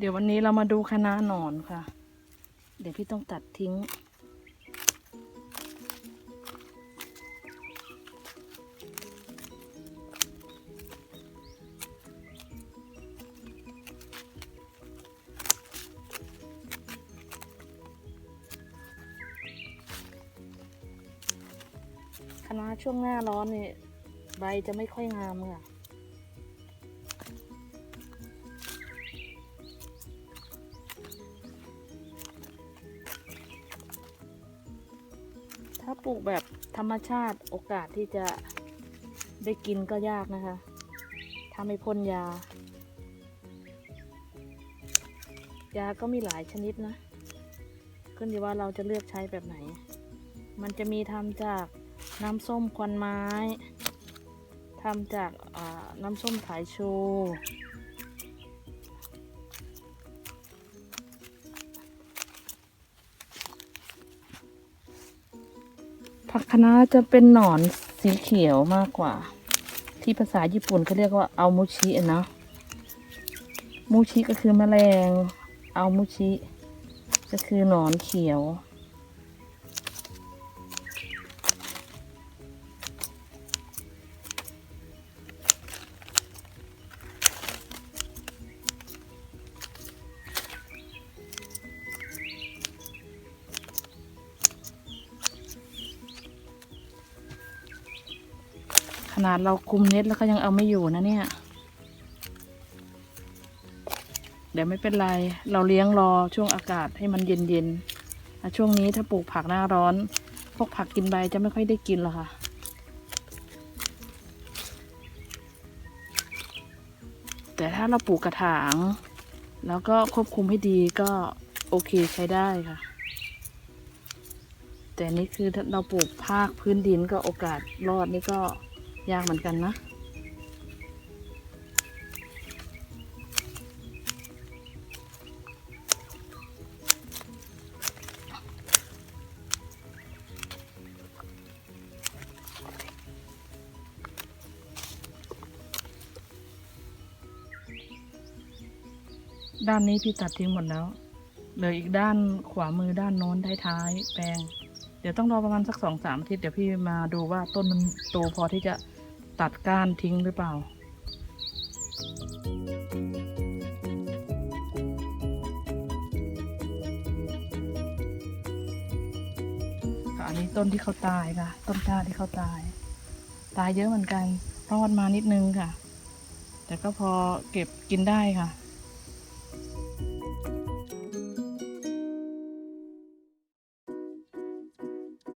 เดี๋ยววันนี้เรามาดูคณะหนอนค่ะ เดี๋ยวพี่ต้องตัดทิ้ง คณะช่วงหน้าร้อนเนี่ยใบจะไม่ค่อยงามค่ะ ถ้าปลูกแบบธรรมชาติโอกาสที่จะได้กินก็ยากนะคะ ถ้าไม่พ่นยา ยาก็มีหลายชนิดนะ ขึ้นอยู่ว่าเราจะเลือกใช้แบบไหน มันจะมีทำจากน้ำส้มควันไม้ทำจากน้ำส้มสายชู ผักคะน้าจะเป็นหนอนสีเขียวมากกว่า ที่ภาษาญี่ปุ่นเขาเรียกว่าเอามูชิอะนะมูชิก็คือแมลง เอามูชิ ก็คือหนอนเขียว นาดเราคุมเน็ตแล้วก็ยังเอาไม่อยู่นะเนี่ย เดี๋ยวไม่เป็นไร เราเลี้ยงรอช่วงอากาศให้มันเย็นๆช่วงนี้ถ้าปลูกผักหน้าร้อน พวกผักกินใบจะไม่ค่อยได้กินหรอกค่ะ แต่ถ้าเราปลูกกระถาง แล้วก็ควบคุมให้ดีก็โอเคใช้ได้ค่ะ แต่นี่คือถ้าเราปลูกภาคพื้นดินก็โอกาสรอดนี่ก็ ยากเหมือนกันนะ ด้านนี้พี่ตัดทิ้งหมดแล้ว เหลืออีกด้านขวามือด้านโน้นท้ายๆแปลงเดี๋ยวต้องรอประมาณสักสองสามอาทิตย์เดี๋ยวพี่มาดูว่าต้นมันโตพอที่จะ ตัดก้านทิ้งหรือเปล่าค่ะอันนี้ต้นที่เขาตายค่ะ ต้นกล้าที่เขาตาย ตายเยอะเหมือนกันรอดมานิดนึงค่ะ แต่ก็พอเก็บกินได้ค่ะ